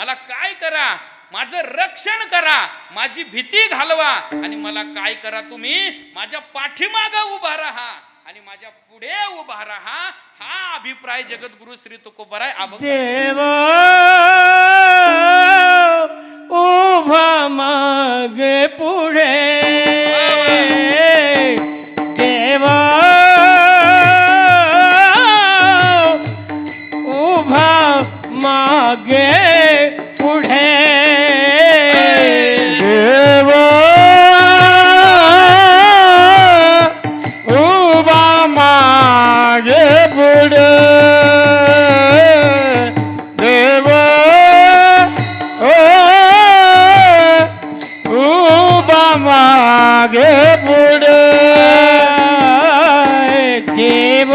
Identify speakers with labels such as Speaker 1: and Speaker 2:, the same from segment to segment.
Speaker 1: मला काय करा? माझं रक्षण करा. माझी भीती घालवा. आणि मला काय करा तुम्ही? माझ्या पाठीमाग उभा राहा. आणि माझ्या पुढे उभा राहा. हा अभिप्राय जगद्गुरु श्री तुकोबराय
Speaker 2: देव उभा मागे पुढे. देवा उभा मागे 나게 부려 내가 우밤하게 부려 기분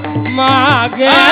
Speaker 2: 우밤하게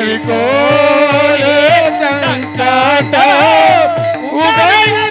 Speaker 2: हरविकोले संकट उघड